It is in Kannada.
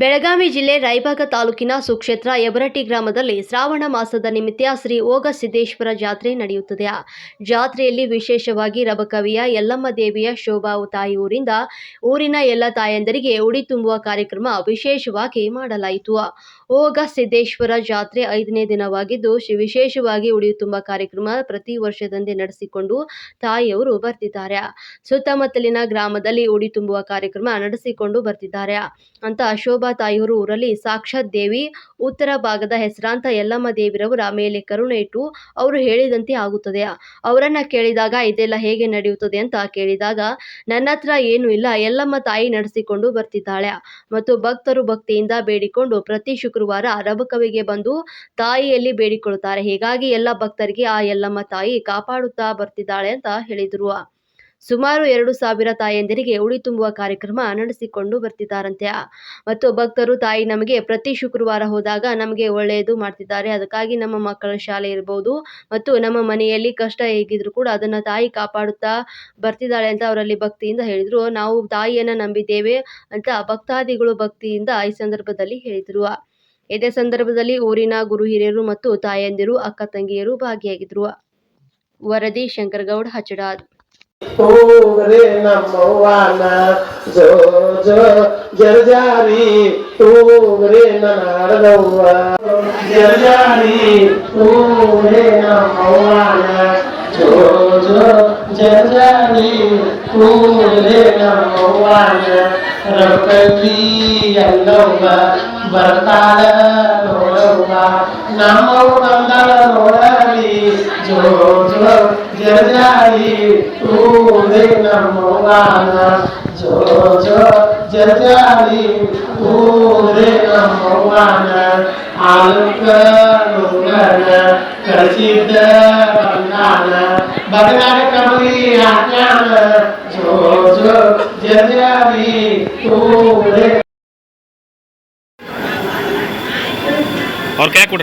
ಬೆಳಗಾವಿ ಜಿಲ್ಲೆ ರಾಯಭಾಗ ತಾಲೂಕಿನ ಸುಕ್ಷೇತ್ರ ಎಬರಟ್ಟಿ ಗ್ರಾಮದಲ್ಲಿ ಶ್ರಾವಣ ಮಾಸದ ನಿಮಿತ್ತ ಶ್ರೀ ಓಗ ಸಿದ್ದೇಶ್ವರ ಜಾತ್ರೆ ನಡೆಯುತ್ತದೆ. ಜಾತ್ರೆಯಲ್ಲಿ ವಿಶೇಷವಾಗಿ ರಬಕವಿಯ ಯಲ್ಲಮ್ಮ ದೇವಿಯ ಶೋಭಾ ತಾಯಿ ಊರಿಂದ ಊರಿನ ಎಲ್ಲ ತಾಯಂದರಿಗೆ ಉಡಿ ತುಂಬುವ ಕಾರ್ಯಕ್ರಮ ವಿಶೇಷವಾಗಿ ಮಾಡಲಾಯಿತು. ಓಗ ಸಿದ್ದೇಶ್ವರ ಜಾತ್ರೆ ಐದನೇ ದಿನವಾಗಿದ್ದು ವಿಶೇಷವಾಗಿ ಉಡಿ ತುಂಬ ಕಾರ್ಯಕ್ರಮ ಪ್ರತಿ ವರ್ಷದಂತೆ ನಡೆಸಿಕೊಂಡು ತಾಯಿಯವರು ಬರ್ತಿದ್ದಾರೆ. ಸುತ್ತಮುತ್ತಲಿನ ಗ್ರಾಮದಲ್ಲಿ ಉಡಿ ತುಂಬುವ ಕಾರ್ಯಕ್ರಮ ನಡೆಸಿಕೊಂಡು ಬರ್ತಿದ್ದಾರೆ ಅಂತ ಶೋಭಾ ತಾಯಿಯವರು ಊರಲ್ಲಿ ಸಾಕ್ಷಾತ್ ದೇವಿ, ಉತ್ತರ ಭಾಗದ ಹೆಸರಾಂತ ಯಲ್ಲಮ್ಮ ದೇವಿರವರ ಮೇಲೆ ಕರುಣೆ ಇಟ್ಟು ಅವರು ಹೇಳಿದಂತೆ ಆಗುತ್ತದೆ. ಅವರನ್ನ ಕೇಳಿದಾಗ ಇದೆಲ್ಲ ಹೇಗೆ ನಡೆಯುತ್ತದೆ ಅಂತ ಕೇಳಿದಾಗ, ನನ್ನ ಹತ್ರ ಏನು ಇಲ್ಲ, ಯಲ್ಲಮ್ಮ ತಾಯಿ ನಡೆಸಿಕೊಂಡು ಬರ್ತಿದ್ದಾಳೆ. ಮತ್ತು ಭಕ್ತರು ಭಕ್ತಿಯಿಂದ ಬೇಡಿಕೊಂಡು ಪ್ರತಿ ಶುಕ್ರವಾರ ರಬಕವಿಗೆ ಬಂದು ತಾಯಿಯಲ್ಲಿ ಬೇಡಿಕೊಳ್ಳುತ್ತಾರೆ. ಹೀಗಾಗಿ ಎಲ್ಲ ಭಕ್ತರಿಗೆ ಆ ಯಲ್ಲಮ್ಮ ತಾಯಿ ಕಾಪಾಡುತ್ತಾ ಬರ್ತಿದ್ದಾಳೆ ಅಂತ ಹೇಳಿದರು. ಸುಮಾರು ಎರಡು ಸಾವಿರ ತಾಯಂದಿರಿಗೆ ಉಳಿ ತುಂಬುವ ಕಾರ್ಯಕ್ರಮ ನಡೆಸಿಕೊಂಡು ಬರ್ತಿದ್ದಾರಂತೆ. ಮತ್ತು ಭಕ್ತರು, ತಾಯಿ ನಮಗೆ ಪ್ರತಿ ಶುಕ್ರವಾರ ಹೋದಾಗ ನಮಗೆ ಒಳ್ಳೆಯದು ಮಾಡ್ತಿದ್ದಾರೆ. ಅದಕ್ಕಾಗಿ ನಮ್ಮ ಮಕ್ಕಳ ಶಾಲೆ ಇರ್ಬೋದು ಮತ್ತು ನಮ್ಮ ಮನೆಯಲ್ಲಿ ಕಷ್ಟ ಹೇಗಿದ್ರು ಕೂಡ ಅದನ್ನು ತಾಯಿ ಕಾಪಾಡುತ್ತಾ ಬರ್ತಿದ್ದಾಳೆ ಅಂತ ಅವರಲ್ಲಿ ಭಕ್ತಿಯಿಂದ ಹೇಳಿದರು. ನಾವು ತಾಯಿಯನ್ನು ನಂಬಿದ್ದೇವೆ ಅಂತ ಭಕ್ತಾದಿಗಳು ಭಕ್ತಿಯಿಂದ ಈ ಸಂದರ್ಭದಲ್ಲಿ ಹೇಳಿದರು. ಇದೇ ಸಂದರ್ಭದಲ್ಲಿ ಊರಿನ ಗುರು ಹಿರಿಯರು ಮತ್ತು ತಾಯಂದಿರು, ಅಕ್ಕ ತಂಗಿಯರು ಭಾಗಿಯಾಗಿದ್ರು. ವರದಿ ಶಂಕರಗೌಡ, ಹಚಡಾದ್. रे नमवाना जो जो जरजारी तूम रे जरजारी तूम रे नमवाना जो जो जरजारी तूम रे नमवाना रबकी अल्लवा बरताल नोलवा नमो नंदल नोलवा जाई जो जो जर जाई तू दे मौलाना जो जो जर जाई तू दे मौलाना आलक लोगना करचित बनाना बगनार कभी आना जो जो जर जाई तू और क्या कुड़?